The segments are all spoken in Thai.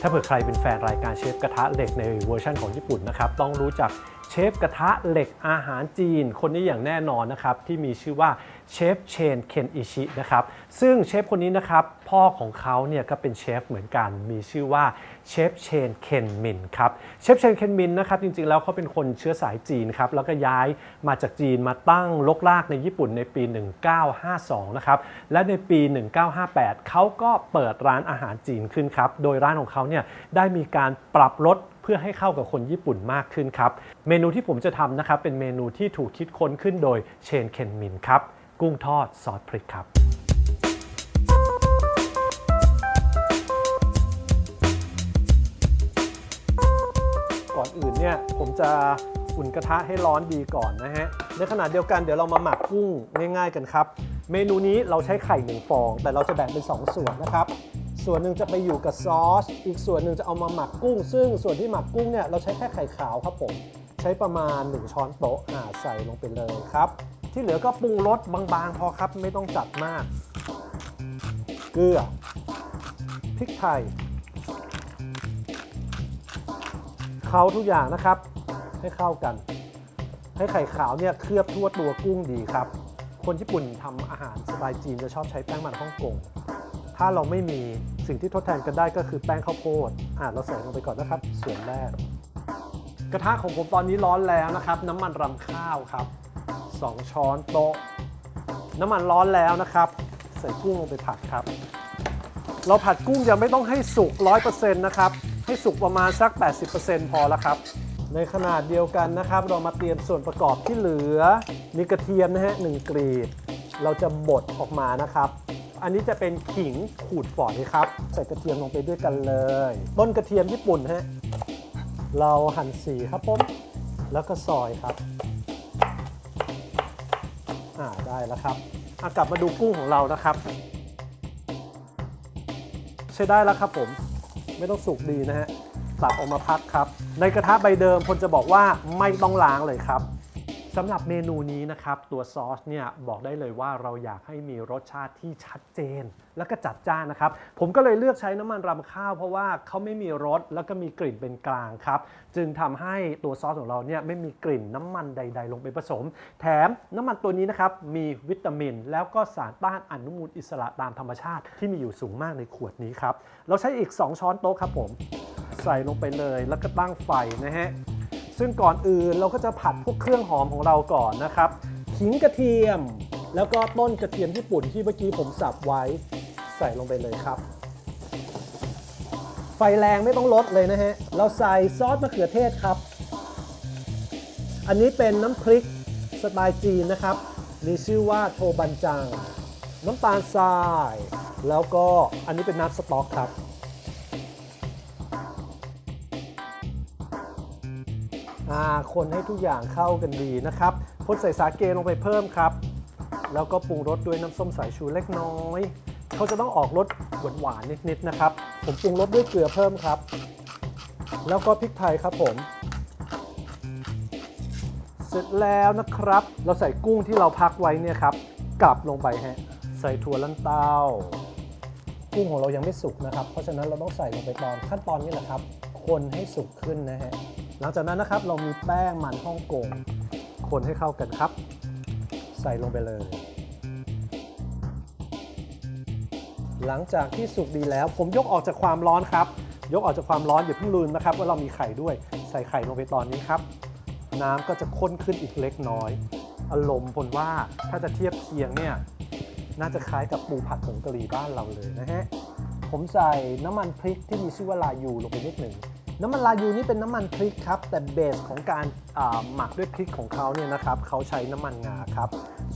ถ้าเผื่อใครเป็นแฟนรายการเชฟกระทะเหล็กในเวอร์ชันของญี่ปุ่นนะครับต้องรู้จัก เชฟกระทะเหล็กอาหารจีน คนนี้อย่างแน่นอนนะครับ ที่มีชื่อว่าเชฟเชนเคนอิชินะครับ ซึ่งเชฟคนนี้นะครับ พ่อของเขาเนี่ยก็เป็นเชฟเหมือนกัน มีชื่อว่าเชฟเชนเคนมินครับ เชฟเชนเคนมินนะครับ จริงๆ แล้วเขาเป็นคนเชื้อสายจีนครับ แล้วก็ย้ายมาจากจีนมาตั้งลกลากในญี่ปุ่นในปี 1952 นะครับ และในปี 1958 เขาก็เปิดร้านอาหารจีนขึ้นครับ โดยร้านของเขาเนี่ยได้มีการปรับรสเพื่อให้เข้ากับคนญี่ปุ่นมากขึ้นครับ เมนูที่ผมจะทำนะครับเป็นเมนูที่ถูกคิดค้นขึ้นโดยเชนเคนมินครับกุ้งทอดซอสพริกครับก่อนอื่นเนี่ยผมจะอุ่นกระทะให้ร้อนดีก่อนนะฮะ ในขณะเดียวกันเดี๋ยวเรามาหมักกุ้งง่ายๆกันครับ เมนูนี้เราใช้ไข่หนึ่งฟอง แต่เราจะแบ่งเป็น 2 ส่วนนะครับ ส่วนหนึ่งจะไปอยู่กับซอส อีกส่วนหนึ่งจะเอามาหมักกุ้ง ซึ่งส่วนที่หมักกุ้งเนี่ยเราใช้แค่ไข่ขาวครับผม ใช้ประมาณ 1 ช้อนโต๊ะอ่าใส่ลงไปเลยครับ ที่เหลือก็ปรุงรสบางๆ พอครับไม่ต้องจัดมาก เกลือ พริกไทยเค้าทุกอย่างนะครับ ให้เข้ากัน ให้ไข่ขาวเนี่ยเคลือบทั่วตัวกุ้งดีครับ คนญี่ปุ่นทำอาหารสไตล์จีนจะชอบใช้แป้งมันฮ่องกง ถ้าเราไม่มีสิ่งที่ทดแทนกันได้ก็คือแป้งข้าวโพดอ่าเราใส่ลงไปก่อนนะครับ ส่วนแรก กระทะของผมตอนนี้ร้อนแล้วนะครับ น้ำมันรำข้าวครับ 2 ช้อนโต๊ะ น้ำมันร้อนแล้วนะครับ ใส่กุ้งลงไปผัดครับ เราผัดกุ้งยังไม่ต้องให้สุก 100%นะครับ ให้สุกประมาณสัก 80%พอแล้วครับในขนาดเดียวกันนะครับ เรามาเตรียมส่วนประกอบที่เหลือ มีกระเทียมนะฮะหนึ่งกรีด เราจะบดออกมานะครับ อันนี้จะเป็นขิงขูดฝอยครับ ใส่กระเทียมลงไปด้วยกันเลย ต้นกระเทียมญี่ปุ่นฮะ เราหั่นสีครับผม แล้วก็ซอยครับ อ่าได้แล้วครับอะกลับมาดูกุ้งของเรานะครับ ใช้ได้แล้วครับผม ไม่ต้องสุกดีนะฮะตักออกมาพักครับ ในกระทะใบเดิมพลจะบอกว่าไม่ต้องล้างเลยครับ สำหรับเมนูนี้นะครับ ตัวซอสเนี่ยบอกได้เลยว่าเราอยากให้มีรสชาติที่ชัดเจน แล้วก็จัดจ้านนะครับ ผมก็เลยเลือกใช้น้ำมันรำข้าวเพราะว่าเขาไม่มีรสแล้วก็มีกลิ่นเป็นกลางครับ จึงทำให้ตัวซอสของเราเนี่ยไม่มีกลิ่นน้ำมันใด ๆ ลงไปผสม แถมน้ำมันตัวนี้นะครับมีวิตามิน แล้วก็สารต้านอนุมูลอิสระตามธรรมชาติที่มีอยู่สูงมากในขวดนี้ครับเราใช้อีก 2 ช้อนโต๊ะครับผม ใส่ลงไปเลยแล้วก็ตั้งไฟนะฮะ ซึ่งก่อนอื่นเราก็จะผัดพวกเครื่องหอมของเราก่อนนะครับขิงกระเทียม แล้วก็ต้นกระเทียมญี่ปุ่นที่เมื่อกี้ผมสับไว้ใส่ลงไปเลยครับ ไฟแรงไม่ต้องลดเลยนะฮะ เราใส่ซอสมะเขือเทศครับ อันนี้เป็นน้ำพริกสไตล์จีนนะครับ มีชื่อว่าโทบันจัง น้ำตาลทราย แล้วก็อันนี้เป็นน้ำสต๊อกครับ อ่าคนให้ทุกอย่างเข้ากันดีนะครับพ่นใส่สาเกลงไปเพิ่มครับ แล้วก็ปรุงรสด้วยน้ำส้มสายชูเล็กน้อย เขาจะต้องออกรสหวานๆนิดๆนะครับ ผมปรุงรสด้วยเกลือเพิ่มครับ แล้วก็พริกไทยครับผม เสร็จแล้วนะครับ เราใส่กุ้งที่เราพักไว้เนี่ยครับ กลับลงไปฮะ ใส่ถั่วลันเตากุ้งของเรายังไม่สุกนะครับ เพราะฉะนั้นเราต้องใส่ลงไปตอนขั้นตอนนี้แหละครับ คนให้สุกขึ้นนะฮะ หลังจากนั้นนะครับเรามีแป้งมันฮ่องกงคนให้เข้ากันครับ ใส่ลงไปเลย หลังจากที่สุกดีแล้ว ผมยกออกจากความร้อนครับ ยกออกจากความร้อนอย่าเพิ่งลืมนะครับ ว่าเรามีไข่ด้วยใส่ไข่ลงไปตอนนี้ครับ น้ำก็จะข้นขึ้นอีกเล็กน้อย อารมณ์ผลว่าถ้าจะเทียบเคียงเนี่ยน่าจะคล้ายกับปูผัดผงกะหรี่บ้านเราเลยนะฮะผมใส่น้ำมันพริกที่มีชื่อว่าลายูลงไปนิดหนึ่ง น้ำมันลายูนี่เป็นน้ำมันพริกครับ แต่เบสของการหมักด้วยพริกของเขาเนี่ยนะครับเขาใช้น้ำมันงาครับ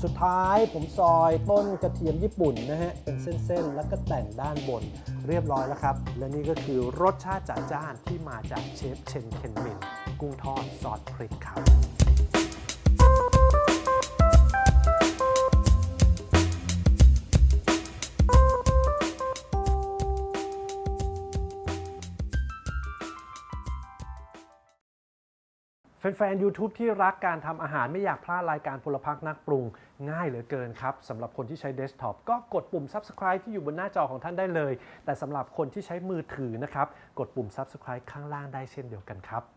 สุดท้ายผมซอยต้นกระเทียมญี่ปุ่นนะฮะเป็นเส้นๆ แล้วก็แต่งด้านบนเรียบร้อยแล้วครับ และนี่ก็คือรสชาติจัดจ้านที่มาจากเชฟเชนเคนมินกุ้งทอดซอสพริกครับ แฟนๆ YouTube ที่รักการทำอาหารไม่อยากพลาดรายการพลพักนักปรุง ง่ายเหลือเกินครับสำหรับคนที่ใช้เดสก์ท็อปก็กดปุ่ม Subscribe ที่อยู่บนหน้าจอของท่านได้เลย แต่สำหรับคนที่ใช้มือถือนะครับ กดปุ่ม Subscribe ข้างล่างได้เช่นเดียวกันครับ「